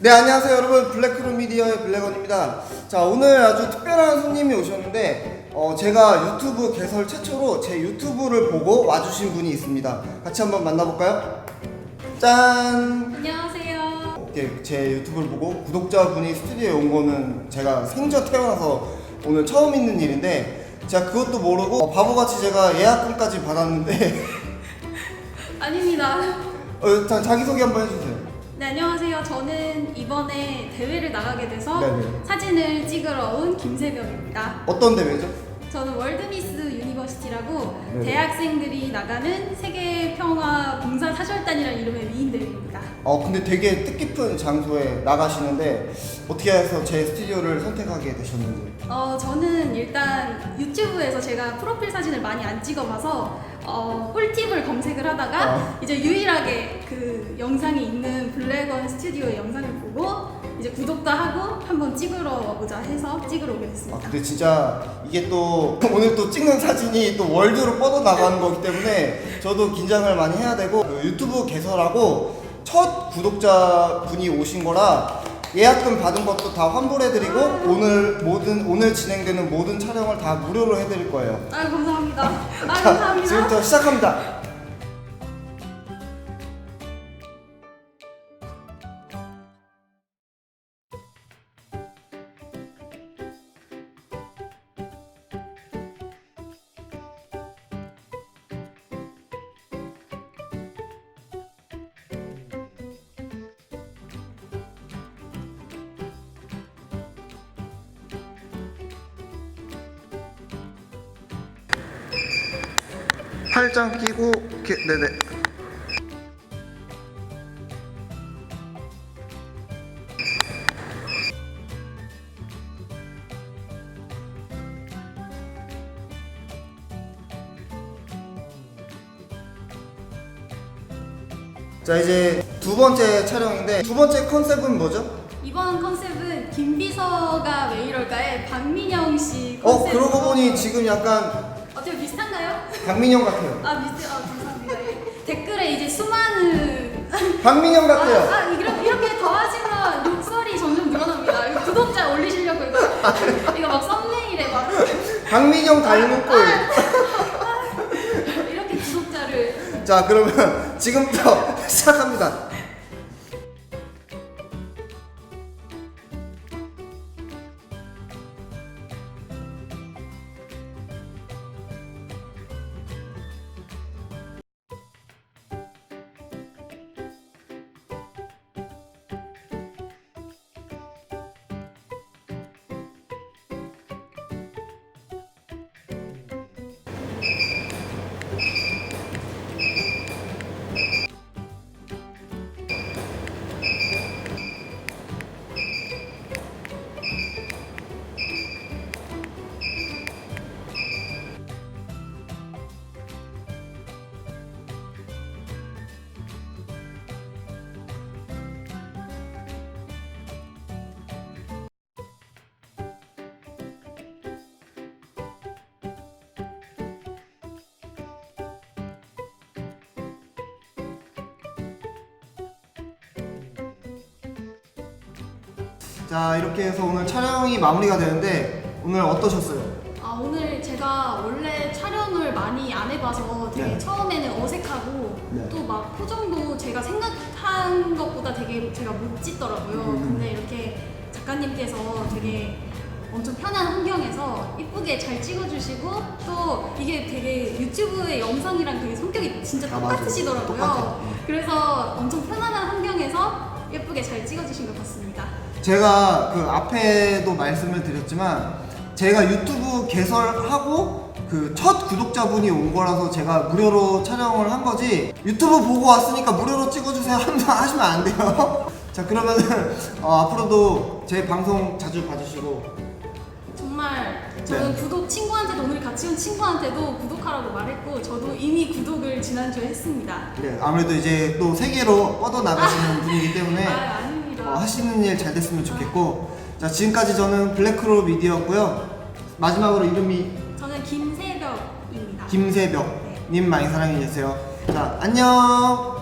네 안녕하세요 여러분 블랙크룸 미디어의 블랙원입니다 자 오늘 아주 특별한 손님이 오셨는데 어, 제가 유튜브 개설 최초로 제 유튜브를 보고 와주신 분이 있습니다 같이 한번 만나볼까요? 짠 안녕하세요. 이렇게 제 유튜브를 보고 구독자분이 스튜디오에 온 거는 제가 생전 태어나서 오늘 처음 있는 일인데 제가 그것도 모르고 어, 바보같이 제가 예약금까지 받았는데 아닙니다. 어, 자, 자기소개 한번 해주세요 네, 안녕하세요. 저는 이번에 대회를 나가게 돼서 네네. 사진을 찍으러 온 김세벽입니다. 어떤 대회죠? 저는 월드미스 유니버시티라고 네네. 대학생들이 나가는 세계 평화 봉사 사절단이라는 이름의 위인 대회입니다. 어 근데 되게 뜻깊은 장소에 나가시는데 어떻게 해서 제 스튜디오를 선택하게 되셨는지 어, 저는 일단 유튜브에서 제가 프로필 사진을 많이 안 찍어봐서 어, 꿀팁을 검색을 하다가 아. 이제 유일하게 그 영상이 있는 블랙원 스튜디오의 영상을 보고 이제 구독도 하고 한번 찍으러 오자 해서 찍으러 오게 아 됐습니다. 근데 진짜 이게 또 오늘 또 찍는 사진이 또 월드로 뻗어나가는 거기 때문에 저도 긴장을 많이 해야 되고 그 유튜브 개설하고 첫 구독자 분이 오신 거라 예약금 받은 것도 다 환불해드리고 오늘 모든 오늘 진행되는 모든 촬영을 다 무료로 해드릴 거예요. 아 감사합니다. 아 자, 감사합니다. 지금부터 시작합니다. 팔짱 끼고 이렇게 네네. 자 이제 두 번째 촬영인데 두 번째 컨셉은 뭐죠? 이번 컨셉은 김비서가 왜 이럴까의 박민영 씨어 컨셉. 그러고 보니 지금 약간? 박민영 같아요. 아 비슷. 아 감사합니다. 예. 댓글에 이제 수많은 박민영 같아요. 아, 아 이렇게, 이렇게 더 하시면 욕설이 점점 늘어납니다. 구독자 올리시려고 이거 이거 막 썸네일에 막 박민영 닮은 꼴. 이렇게 구독자를 자 그러면 지금부터 시작합니다. 자 이렇게 해서 오늘 촬영이 마무리가 되는데 오늘 어떠셨어요? 아 오늘 제가 원래 촬영을 많이 안 해봐서 되게 네. 처음에는 어색하고 네. 또 막 표정도 제가 생각한 것보다 되게 제가 못 짓더라고요. 음. 근데 이렇게 작가님께서 되게 엄청 편한 환경에서 이쁘게 잘 찍어주시고 또 이게 되게 유튜브의 영상이랑 되게 성격이 진짜 아. 똑같으시더라고요. 똑같아요. 그래서 엄청 편안한 환경에서 예쁘게 잘 찍어주신 것 같습니다. 제가 그 앞에도 말씀을 드렸지만 제가 유튜브 개설하고 그 첫 구독자분이 온 거라서 제가 무료로 촬영을 한 거지 유튜브 보고 왔으니까 무료로 찍어주세요 하면 하시면 안 돼요. 자 그러면은 어, 앞으로도 제 방송 자주 봐주시고 정말 저는 네. 구독 친구한테도 오늘 같이 온 친구한테도 구독하라고 말했고 저도 이미 구독을 지난주에 했습니다. 네, 아무래도 이제 또 세계로 뻗어 나가시는 분이기 때문에 하시는 일 잘 됐으면 좋겠고 자 지금까지 저는 블랙크로 미디어였고요. 마지막으로 이름이 저는 김세벽입니다. 김세벽님 많이 사랑해 주세요. 자 안녕